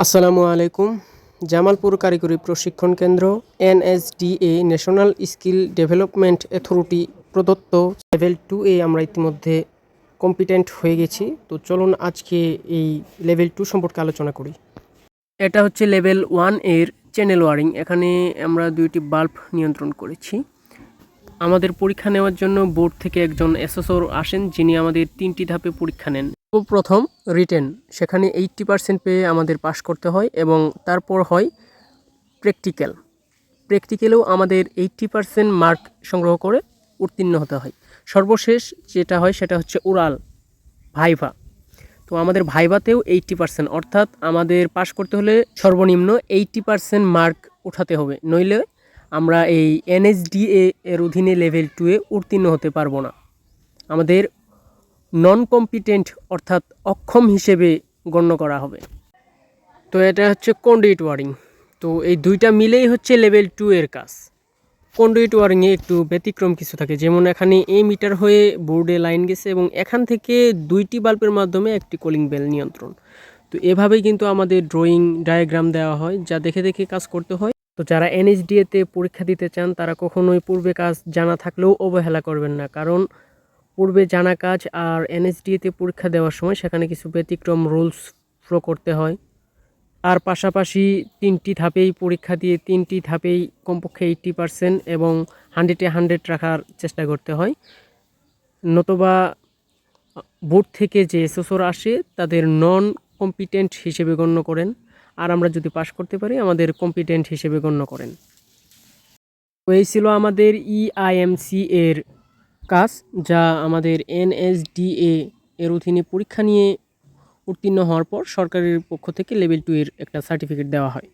আসসালামু আলাইকুম। জামালপুর কারিগরি প্রশিক্ষণ কেন্দ্র NSDA national skill development authority প্রদত্ত লেভেল টু এ আমরা ইতিমধ্যে কম্পিটেন্ট হয়ে গেছি। তো চলুন আজকে এই লেভেল টু সম্পর্কে আলোচনা করি। এটা হচ্ছে লেভেল ওয়ানের চ্যানেল ওয়ারিং। এখানে আমরা দুইটি বাল্ব নিয়ন্ত্রণ করেছি। আমাদের পরীক্ষা নেওয়ার জন্য বোর্ড থেকে একজন অ্যাসেসর আসেন, যিনি আমাদের তিনটি ধাপে পরীক্ষা নেন। প্রথম রিটেন, সেখানে এইট্টি পার্সেন্ট পেয়ে আমাদের পাশ করতে হয় এবং তারপর হয় প্র্যাকটিক্যাল। প্র্যাকটিক্যালেও আমাদের এইট্টি পার্সেন্ট মার্ক সংগ্রহ করে উত্তীর্ণ হতে হয়। সর্বশেষ যেটা হয় সেটা হচ্ছে উড়াল ভাইভা। তো আমাদের ভাইভাতেও এইট্টি পার্সেন্ট, অর্থাৎ আমাদের পাশ করতে হলে সর্বনিম্ন এইট্টি পার্সেন্ট মার্ক উঠাতে হবে, নইলে আমরা এই এনএসডিএ এর অধীনে লেভেল টুয়ে উত্তীর্ণ হতে পারব না। আমাদের নন কম্পিটেন্ট অর্থাৎ অক্ষম হিসেবে গণ্য করা হবে। তো এটা হচ্ছে কন্ডুইট ওয়ারিং তো এই দুইটা মিলেই হচ্ছে লেভেল টু এর কাজ। কন্ডুইট ওয়ারিংয়ে একটু ব্যতিক্রম কিছু থাকে। যেমন এখানে এ মিটার হয়ে বোর্ডে লাইন গেছে এবং এখান থেকে দুইটি বাল্বের মাধ্যমে একটি কলিং বেল নিয়ন্ত্রণ। তো এভাবেই কিন্তু আমাদের ড্রয়িং ডায়াগ্রাম দেওয়া হয়, যা দেখে দেখে কাজ করতে হয়। তো যারা এনএসডিএতে পরীক্ষা দিতে চান, তারা কখনোই পূর্বে কাজ জানা থাকলেও অবহেলা করবেন না। কারণ পূর্বে জানা কাজ আর এনএসডিএতে পরীক্ষা দেওয়ার সময় সেখানে কিছু ব্যতিক্রম রুলস ফলো করতে হয়। আর পাশাপাশি তিনটি ধাপেই পরীক্ষা দিয়ে তিনটি ধাপেই কমপক্ষে এইট্টি পারসেন্ট এবং হান্ড্রেডে হান্ড্রেড রাখার চেষ্টা করতে হয়। নতুবা বোর্ড থেকে যে এসএসর আসে, তাদের নন কম্পিটেন্ট হিসেবে গণ্য করেন। আর আমরা যদি পাশ করতে পারি, আমাদের কম্পিটেন্ট হিসেবে গণ্য করেন। তো এই ছিল আমাদের E ইআইএমসি এর কাজ, যা আমাদের এনএসডিএ এর অধীনে পরীক্ষা নিয়ে উত্তীর্ণ হওয়ার পর সরকারের পক্ষ থেকে লেভেল টু এর একটা সার্টিফিকেট দেওয়া হয়।